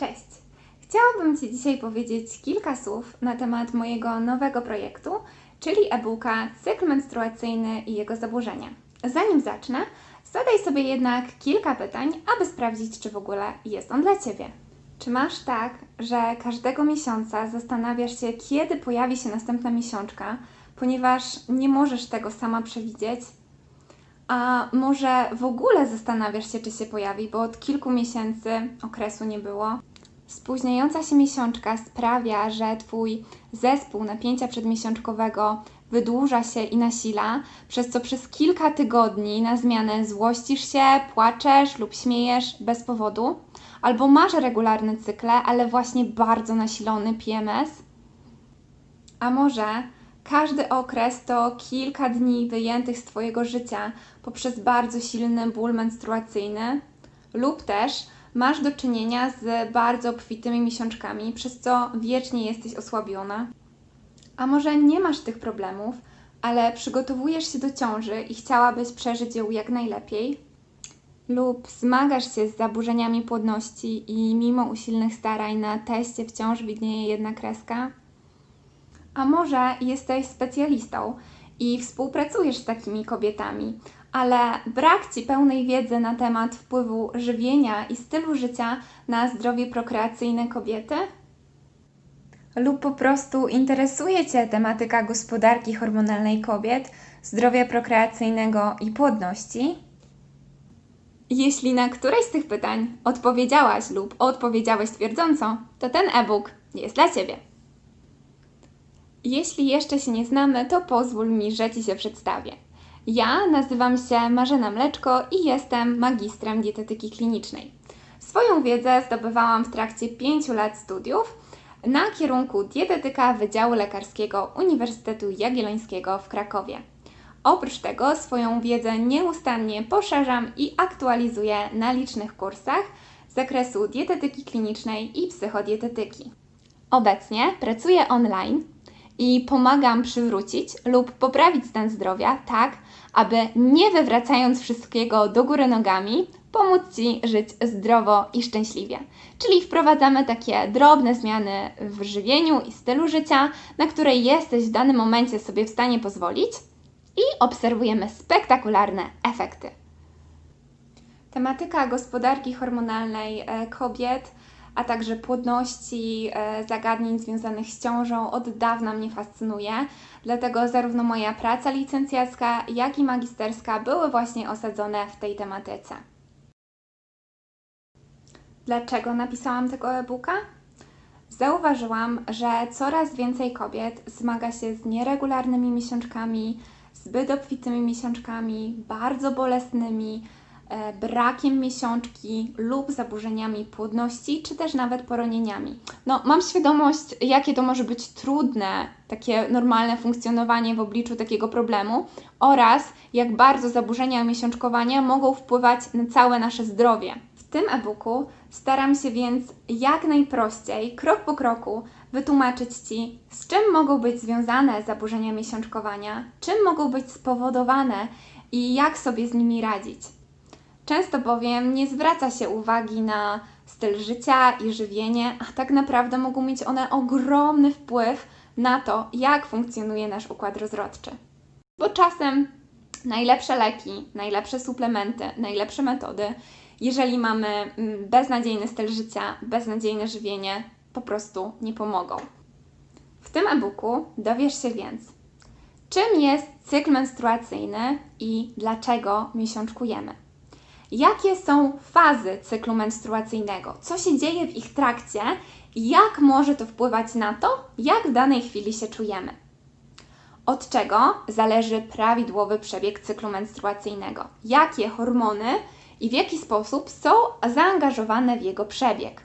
Cześć! Chciałabym Ci dzisiaj powiedzieć kilka słów na temat mojego nowego projektu, czyli e-booka Cykl menstruacyjny i jego zaburzenia. Zanim zacznę, zadaj sobie jednak kilka pytań, aby sprawdzić, czy w ogóle jest on dla Ciebie. Czy masz tak, że każdego miesiąca zastanawiasz się, kiedy pojawi się następna miesiączka, ponieważ nie możesz tego sama przewidzieć? A może w ogóle zastanawiasz się, czy się pojawi, bo od kilku miesięcy okresu nie było? Spóźniająca się miesiączka sprawia, że Twój zespół napięcia przedmiesiączkowego wydłuża się i nasila, przez co przez kilka tygodni na zmianę złościsz się, płaczesz lub śmiejesz bez powodu, albo masz regularne cykle, ale właśnie bardzo nasilony PMS. A może każdy okres to kilka dni wyjętych z Twojego życia poprzez bardzo silny ból menstruacyjny, lub też masz do czynienia z bardzo obfitymi miesiączkami, przez co wiecznie jesteś osłabiona. A może nie masz tych problemów, ale przygotowujesz się do ciąży i chciałabyś przeżyć ją jak najlepiej? Lub zmagasz się z zaburzeniami płodności i mimo usilnych starań na teście wciąż widnieje jedna kreska? A może jesteś specjalistą i współpracujesz z takimi kobietami, ale brak Ci pełnej wiedzy na temat wpływu żywienia i stylu życia na zdrowie prokreacyjne kobiety? Lub po prostu interesuje Cię tematyka gospodarki hormonalnej kobiet, zdrowia prokreacyjnego i płodności? Jeśli na któreś z tych pytań odpowiedziałaś lub odpowiedziałeś twierdząco, to ten e-book jest dla Ciebie. Jeśli jeszcze się nie znamy, to pozwól mi, że Ci się przedstawię. Ja nazywam się Marzena Mleczko i jestem magistrem dietetyki klinicznej. Swoją wiedzę zdobywałam w trakcie 5 lat studiów na kierunku dietetyka Wydziału Lekarskiego Uniwersytetu Jagiellońskiego w Krakowie. Oprócz tego swoją wiedzę nieustannie poszerzam i aktualizuję na licznych kursach z zakresu dietetyki klinicznej i psychodietetyki. Obecnie pracuję online i pomagam przywrócić lub poprawić stan zdrowia tak, aby nie wywracając wszystkiego do góry nogami, pomóc Ci żyć zdrowo i szczęśliwie. Czyli wprowadzamy takie drobne zmiany w żywieniu i stylu życia, na które jesteś w danym momencie sobie w stanie pozwolić i obserwujemy spektakularne efekty. Tematyka gospodarki hormonalnej e, kobiet, a także płodności, e, zagadnień związanych z ciążą od dawna mnie fascynuje. Dlatego zarówno moja praca licencjacka, jak i magisterska były właśnie osadzone w tej tematyce. Dlaczego napisałam tego e-booka? Zauważyłam, że coraz więcej kobiet zmaga się z nieregularnymi miesiączkami, zbyt obfitymi miesiączkami, bardzo bolesnymi, brakiem miesiączki lub zaburzeniami płodności, czy też nawet poronieniami. No, mam świadomość, jakie to może być trudne, takie normalne funkcjonowanie w obliczu takiego problemu oraz jak bardzo zaburzenia miesiączkowania mogą wpływać na całe nasze zdrowie. W tym e-booku staram się więc jak najprościej, krok po kroku, wytłumaczyć Ci, z czym mogą być związane zaburzenia miesiączkowania, czym mogą być spowodowane i jak sobie z nimi radzić. Często bowiem nie zwraca się uwagi na styl życia i żywienie, a tak naprawdę mogą mieć one ogromny wpływ na to, jak funkcjonuje nasz układ rozrodczy. Bo czasem najlepsze leki, najlepsze suplementy, najlepsze metody, jeżeli mamy mm, beznadziejny styl życia, beznadziejne żywienie, po prostu nie pomogą. W tym e-booku dowiesz się więc, czym jest cykl menstruacyjny i dlaczego miesiączkujemy. Jakie są fazy cyklu menstruacyjnego? Co się dzieje w ich trakcie i jak może to wpływać na to, jak w danej chwili się czujemy? Od czego zależy prawidłowy przebieg cyklu menstruacyjnego? Jakie hormony i w jaki sposób są zaangażowane w jego przebieg?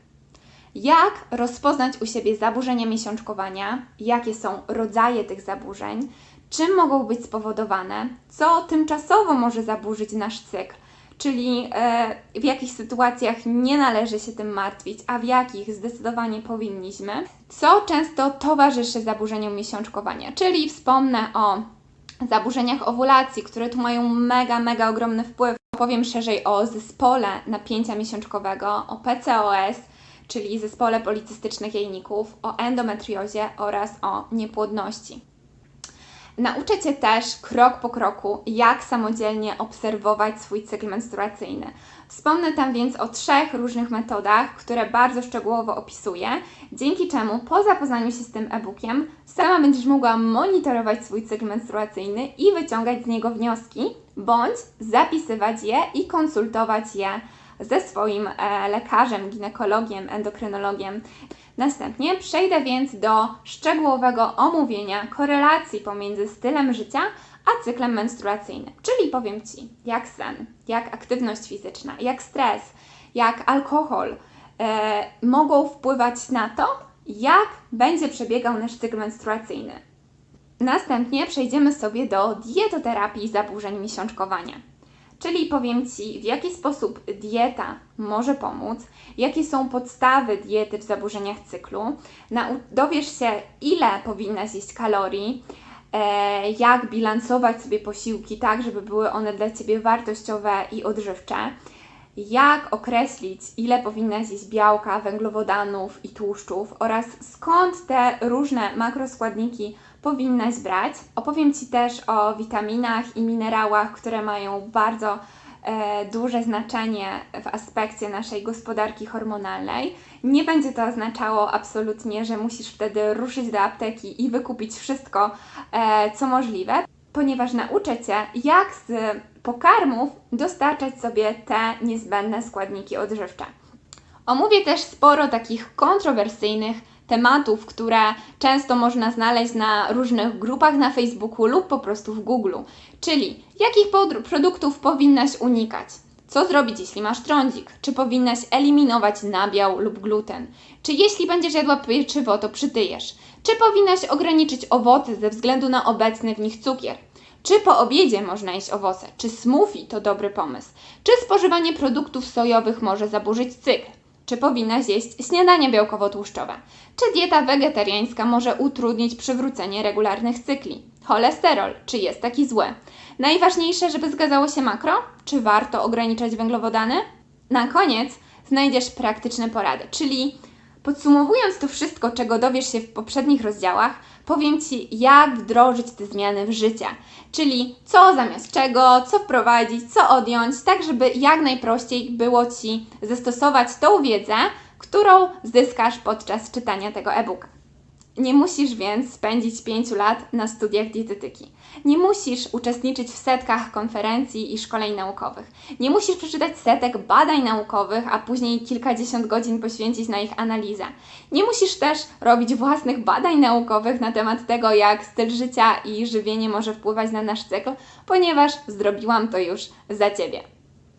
Jak rozpoznać u siebie zaburzenia miesiączkowania? Jakie są rodzaje tych zaburzeń? Czym mogą być spowodowane? Co tymczasowo może zaburzyć nasz cykl? Czyli e, w jakich sytuacjach nie należy się tym martwić, a w jakich zdecydowanie powinniśmy. Co często towarzyszy zaburzeniom miesiączkowania? Czyli wspomnę o zaburzeniach owulacji, które tu mają mega, mega ogromny wpływ. Powiem szerzej o zespole napięcia miesiączkowego, o PCOS, czyli zespole policystycznych jajników, o endometriozie oraz o niepłodności. Nauczę Cię też krok po kroku, jak samodzielnie obserwować swój cykl menstruacyjny. Wspomnę tam więc o trzech różnych metodach, które bardzo szczegółowo opisuję, dzięki czemu po zapoznaniu się z tym e-bookiem sama będziesz mogła monitorować swój cykl menstruacyjny i wyciągać z niego wnioski, bądź zapisywać je i konsultować je ze swoim e, lekarzem, ginekologiem, endokrynologiem. Następnie przejdę więc do szczegółowego omówienia korelacji pomiędzy stylem życia a cyklem menstruacyjnym. Czyli powiem Ci, jak sen, jak aktywność fizyczna, jak stres, jak alkohol e, mogą wpływać na to, jak będzie przebiegał nasz cykl menstruacyjny. Następnie przejdziemy sobie do dietoterapii zaburzeń miesiączkowania. Czyli powiem Ci, w jaki sposób dieta może pomóc, jakie są podstawy diety w zaburzeniach cyklu. Dowiesz się, ile powinnaś jeść kalorii, e, jak bilansować sobie posiłki tak, żeby były one dla Ciebie wartościowe i odżywcze, jak określić, ile powinnaś jeść białka, węglowodanów i tłuszczów oraz skąd te różne makroskładniki powinnaś brać. Opowiem Ci też o witaminach i minerałach, które mają bardzo e, duże znaczenie w aspekcie naszej gospodarki hormonalnej. Nie będzie to oznaczało absolutnie, że musisz wtedy ruszyć do apteki i wykupić wszystko, e, co możliwe, ponieważ nauczę Cię, jak z pokarmów dostarczać sobie te niezbędne składniki odżywcze. Omówię też sporo takich kontrowersyjnych tematów, które często można znaleźć na różnych grupach na Facebooku lub po prostu w Google. Czyli jakich produktów powinnaś unikać? Co zrobić, jeśli masz trądzik? Czy powinnaś eliminować nabiał lub gluten? Czy jeśli będziesz jadła pieczywo, to przytyjesz? Czy powinnaś ograniczyć owoce ze względu na obecny w nich cukier? Czy po obiedzie można jeść owoce? Czy smoothie to dobry pomysł? Czy spożywanie produktów sojowych może zaburzyć cykl? Czy powinnaś jeść śniadania białkowo-tłuszczowe? Czy dieta wegetariańska może utrudnić przywrócenie regularnych cykli? Cholesterol, czy jest taki zły? Najważniejsze, żeby zgadzało się makro? Czy warto ograniczać węglowodany? Na koniec znajdziesz praktyczne porady, czyli Podsumowując to wszystko, czego dowiesz się w poprzednich rozdziałach, powiem Ci, jak wdrożyć te zmiany w życie. Czyli co zamiast czego, co wprowadzić, co odjąć, tak żeby jak najprościej było Ci zastosować tą wiedzę, którą zyskasz podczas czytania tego e-booka. Nie musisz więc spędzić 5 lat na studiach dietetyki. Nie musisz uczestniczyć w setkach konferencji i szkoleń naukowych. Nie musisz przeczytać setek badań naukowych, a później kilkadziesiąt godzin poświęcić na ich analizę. Nie musisz też robić własnych badań naukowych na temat tego, jak styl życia i żywienie może wpływać na nasz cykl, ponieważ zrobiłam to już za Ciebie.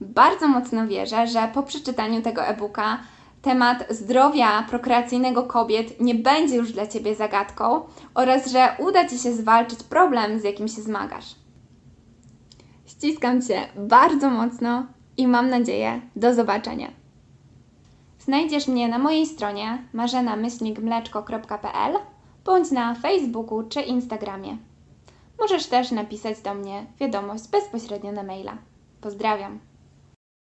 Bardzo mocno wierzę, że po przeczytaniu tego e-booka temat zdrowia prokreacyjnego kobiet nie będzie już dla Ciebie zagadką oraz że uda Ci się zwalczyć problem, z jakim się zmagasz. Ściskam Cię bardzo mocno i mam nadzieję do zobaczenia. Znajdziesz mnie na mojej stronie marzenamyślnikmleczko.pl bądź na Facebooku czy Instagramie. Możesz też napisać do mnie wiadomość bezpośrednio na maila. Pozdrawiam.